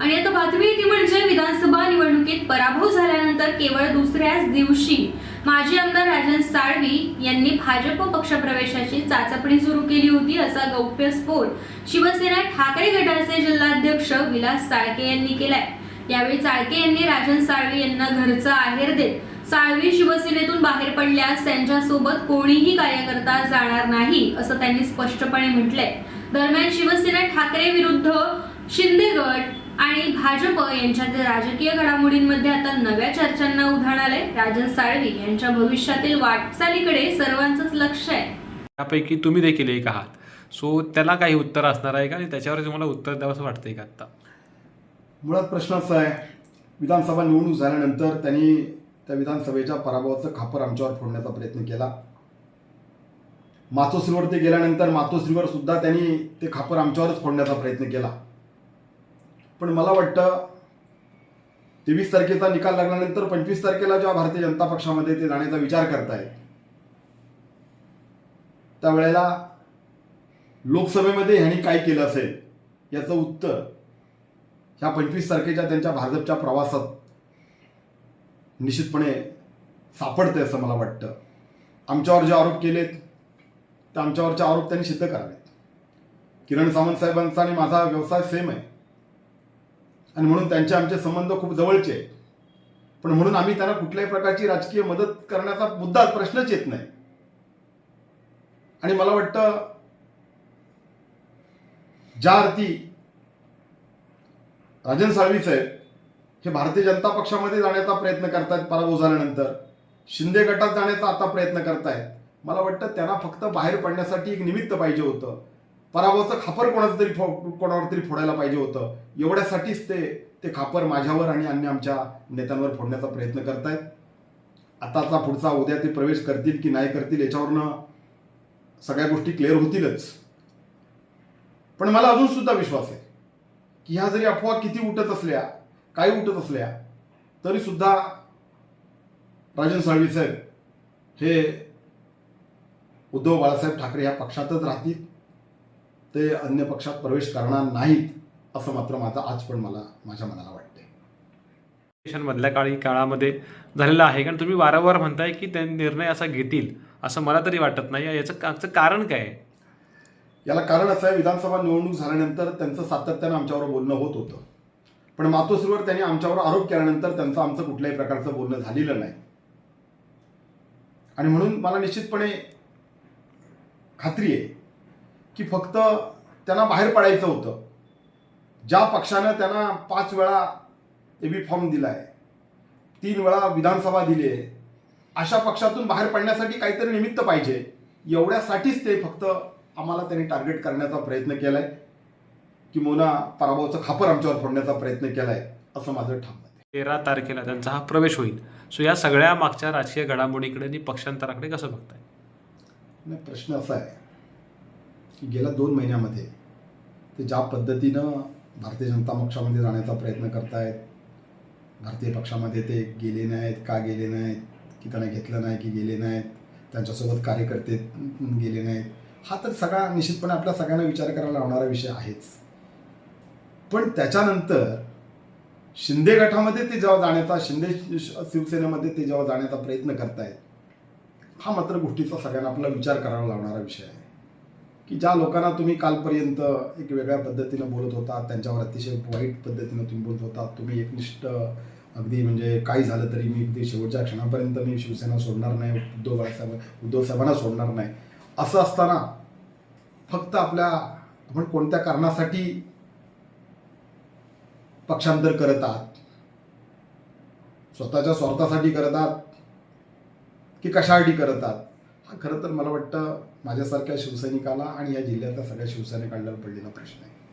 आणि आता बातमी ती म्हणजे विधानसभा निवडणुकीत पराभव झाल्यानंतर केवळ दुसऱ्याच दिवशी माजी आमदार राजन साळवी यांनी भाजप पक्षप्रवेशाची चाचपणी सुरू केली होती असा गौप्यस्फोट शिवसेना ठाकरे गटाचे जिल्हाध्यक्ष विलास साळके यांनी केलाय. यावेळी चाळके यांनी राजन साळवी यांना घरचा आहेर देत साळवी शिवसेनेतून बाहेर पडल्यास त्यांच्यासोबत कोणीही कार्यकर्ता जाणार नाही असं त्यांनी स्पष्टपणे म्हटलंय. दरम्यान शिवसेना ठाकरे विरुद्ध शिंदे गट आणि भाजप यांच्यातील राजकीय घडामोडींमध्ये आता नव्या चर्चांना उधाण आलंय. राजन साळवी यांच्या भविष्यातील वाटचालीकडे सर्वांचंच लक्ष आहे. त्यापैकी तुम्ही देखील एक आहात. सो त्याला काही उत्तर असणार आहे का? आणि त्याच्यावर तुम्हाला उत्तर द्यावंसं वाटतंय का आत्ता? मुळात प्रश्न असा आहे विधानसभा निवडणूक झाल्यानंतर त्यांनी त्या विधानसभेच्या पराभवाचं खापर आमच्यावर फोडण्याचा प्रयत्न केला. मातोश्रीवर ते गेल्यानंतर मातोश्रीवर सुद्धा त्यांनी ते खापर आमच्यावरच फोडण्याचा प्रयत्न केला. पण मला वाटतं तेवीस तारखेचा निकाल लागल्यानंतर पंचवीस तारखेला जेव्हा भारतीय जनता पक्षामध्ये ते जाण्याचा विचार करतायत त्यावेळेला लोकसभेमध्ये ह्यांनी काय केलं असेल याचं उत्तर ह्या पंचवीस तारखेच्या त्यांच्या भाजपच्या प्रवासात निश्चितपणे सापडते असं मला वाटतं. आमच्यावर जे आरोप केलेत त्या आमच्यावरचे आरोप त्यांनी सिद्ध करावेत. किरण सावंत साहेबांचा आणि माझा व्यवसाय सेम आहे. आणि म्हणून त्यांचे आमचे संबंध खूप जवळचे आहेत. पण म्हणून आम्ही त्यांना कुठल्याही प्रकारची राजकीय मदत करण्याचा मुद्दा प्रश्नच येत नाही. आणि मला वाटतं ज्या अर्थी राजन साळवी साहेब हे भारतीय जनता पक्षामध्ये जाण्याचा प्रयत्न करतायत पराभव झाल्यानंतर शिंदे गटात जाण्याचा आता प्रयत्न करतायत मला वाटतं त्यांना फक्त बाहेर पडण्यासाठी एक निमित्त पाहिजे होतं. पराभवाचं खापर कोणाचं तरी फो कोणावर तरी फोडायला पाहिजे होतं. एवढ्यासाठीच ते ते खापर माझ्यावर आणि अन्य आमच्या नेत्यांवर फोडण्याचा प्रयत्न करतायत. आताचा पुढचा उद्या ते प्रवेश करतील की नाही करतील याच्यावरनं सगळ्या गोष्टी क्लिअर होतीलच. पण मला अजून सुद्धा विश्वास आहे की ह्या जरी अफवा किती उठत असल्या काही उठत असल्या तरी सुद्धा राजन साळवी साहेब हे उद्धव बाळासाहेब ठाकरे या पक्षातच राहतील. ते अन्य पक्षात प्रवेश करणार नाहीत असं मात्र माझा आज पण मला माझ्या मनाला वाटते मधल्या काळी काळामध्ये झालेलं आहे. कारण तुम्ही वारंवार म्हणताय की ते निर्णय असा घेतील असं मला तरी वाटत नाही. याचं कारण काय याला कारण असं आहे विधानसभा निवडणूक झाल्यानंतर त्यांचं सातत्यानं आमच्यावर बोलणं होत होतं. पण मातोश्रीवर त्यांनी आमच्यावर आरोप केल्यानंतर त्यांचं आमचं कुठल्याही प्रकारचं बोलणं झालेलं नाही. आणि म्हणून मला निश्चितपणे खात्री आहे की फक्त त्यांना बाहेर पडायचं होतं. ज्या पक्षानं त्यांना पाच वेळा ए बी फॉर्म दिला आहे तीन वेळा विधानसभा दिली आहे अशा पक्षातून बाहेर पडण्यासाठी काहीतरी निमित्त पाहिजे. एवढ्यासाठीच ते फक्त आम्हाला त्यांनी टार्गेट करण्याचा प्रयत्न केलाय की मोना पराभवाचं खापर आमच्यावर फोडण्याचा प्रयत्न केलाय असं माझं ठाम आहे तेरा तारखेला त्यांचा हा प्रवेश होईल. सो या सगळ्या मागच्या राजकीय घडामोडीकडे आणि पक्षांतराकडे कसं बघताय? नाही प्रश्न असा आहे. की गेल्या दोन महिन्यामध्ये ते ज्या पद्धतीनं भारतीय जनता पक्षामध्ये जाण्याचा प्रयत्न करतायत भारतीय पक्षामध्ये ते गेले नाहीत का गेले नाहीत की त्यांना घेतलं नाही की गेले नाहीत त्यांच्यासोबत कार्यकर्ते गेले नाहीत हा तर सगळा निश्चितपणे आपल्या सगळ्यांना विचार करायला लावणारा विषय आहेच. पण त्याच्यानंतर शिंदे गटामध्ये ते जेव्हा जाण्याचा शिंदे शि- शिवसेनेमध्ये ते जेव्हा जाण्याचा प्रयत्न करतायत हा मात्र गोष्टीचा सगळ्यांना आपला विचार करायला लावणारा विषय आहे. की ज्या लोकांना तुम्ही कालपर्यंत एक वेगळ्या पद्धतीनं बोलत होता त्यांच्यावर अतिशय वाईट पद्धतीनं तुम्ही बोलत होता तुम्ही एकनिष्ठ अगदी म्हणजे काही झालं तरी मी अगदी शेवटच्या क्षणापर्यंत मी शिवसेना सोडणार नाही उद्धव बाळासाहेब उद्धव साहेबांना सोडणार नाही. असं असताना फक्त आपल्या आपण कोणत्या कारणासाठी पक्षांतर करत आहात? स्वतःच्या स्वार्थासाठी करत आहात? की कशासाठी करत आहात? हा खरं तर मला वाटतं माझ्यासारख्या शिवसैनिकाला आणि या जिल्ह्यातल्या सगळ्या शिवसैनिकांना पडलेला प्रश्न आहे.